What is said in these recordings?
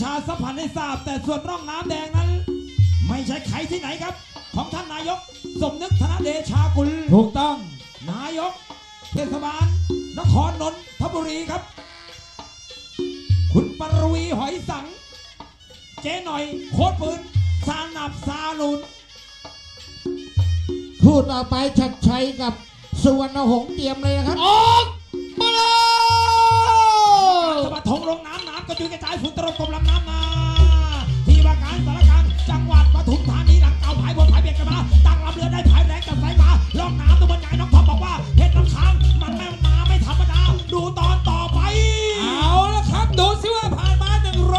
ชาสัมพันธ์ให้ทราบ แต่ส่วนร่องน้ำแดงนั้น ไม่ใช่ใครที่ไหนครับ ของท่านนายก สมนึกธนเดชากุล ถูกต้อง นายก เทศบาล นครนนทบุรีครับ คุณปรวีหอยสัง เจ๊หน่อย โคตรปืนซานับซาลูนคู่ต่อไปชัดชัยกับสุวรรณหงษ์เตรียมเลยนะครับ ออกมาเลย น้ำน้ำกระจายฝุ่นตลบกลมลำน้ำมา ที่ว่าการสารกลางจังหวัดปทุมธานีหลังเก่าผายบนผายเบียดกันมาตั้งลำเรือได้ผายแรงกับสายมาล่องน้ำตัวบนใหญ่น้องทอบอกว่าเพชรน้ำค้างมันไม่มาไม่ธรรมดา ดูตอนต่อไป เอาละครับ ดูสิว่าผ่านมา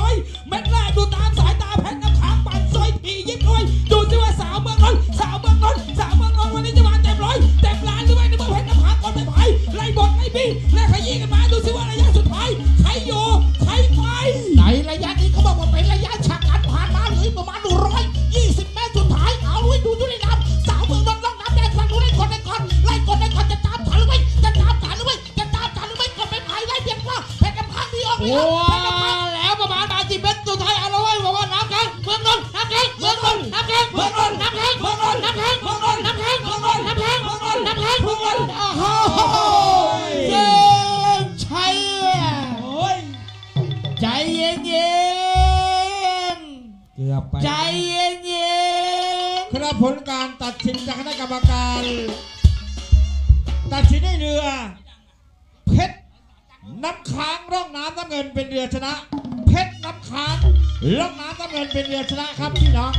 100 เม็ดแรกดูตามสายตาเพชรน้ำค้างปั่นซอยทียิบด้วยดูสิว่าสาวเมืองนนท์สาวเมืองนนท์สาวเมืองนนท์วันนี้จะมาเต็มร้อยเต็มล้านหรือไม่ในเมื่อเพชรน้ำค้างก่อนไปไผ่ไล่บดไล่บี้ไล่ขยี้กันมาดูสิว่าระยะสุดท้ายใครอยู่ ระยะนี้เขาบอกว่าเป็นระยะฉากการผ่านมาหรือประมาณร้อยยี่สิบเมตรสุดท้ายเอาไว้ดูดูในน้ำสาวเมืองนนท์ล่องน้ำแดงฟังดูได้ก่อนได้ก่อนไล่ก่อนได้ก่อนจะตามทันหรือไม่จะตามทันหรือไม่จะตามทันหรือไม่ก่อนไปพายไล่เพียงว่าเพชรน้ำพังดีออกเลยโอ้ค ใจเย็นเย็นเกือบไปๆใจเย็นเย็นครับผลการตัดสินจากคณะกรรมการ ตัดสินให้เรือ เพชรน้ำค้างร่องน้ำน้ำเงินเป็นเรือชนะ เพชรน้ำค้างร่องน้ำน้ำเงินเป็นเรือชนะครับพี่น้อง